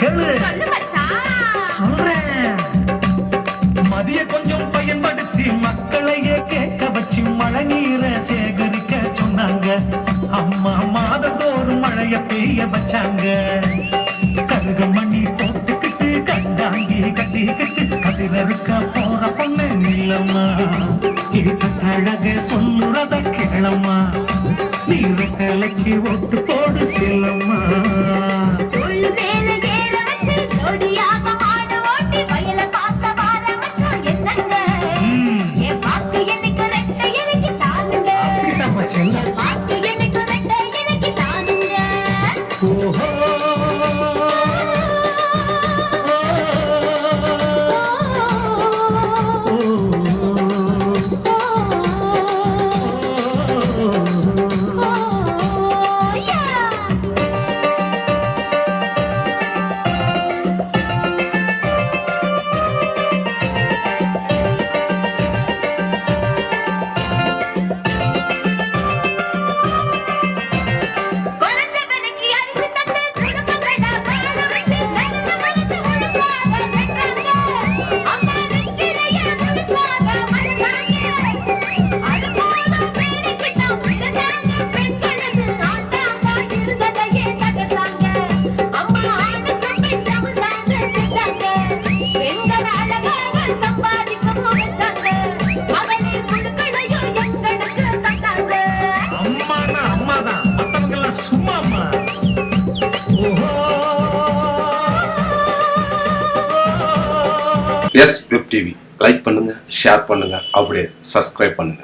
கேளு. சொல்றேன். மதிய கொஞ்சம் பயன்படுத்தி மக்களையே கேட்க வச்சு மழை நீரை சேகரிக்க சொன்னாங்க. அம்மா மாதந்தோறும் மழைய பெய்ய வச்சாங்க. கருக மணி போட்டுக்கிட்டு கண்டாங்கி கட்டிக்கிட்டு கதிரறுக்க போற பொண்ணு நீளம்மா இருக்க அழக சொல்லுறத கேளம்மா. நீர கலைக்கு ஒட்டு போடு செல்லம்மா. என் பாக்கு எனக்கு ரெட்டை எனக்கு தானுங்க. ஓஹோ. எஸ் வெப் டிவி லைக் பண்ணுங்க ஷேர் பண்ணுங்க அப்படியே சப்ஸ்கிரைப் பண்ணுங்க.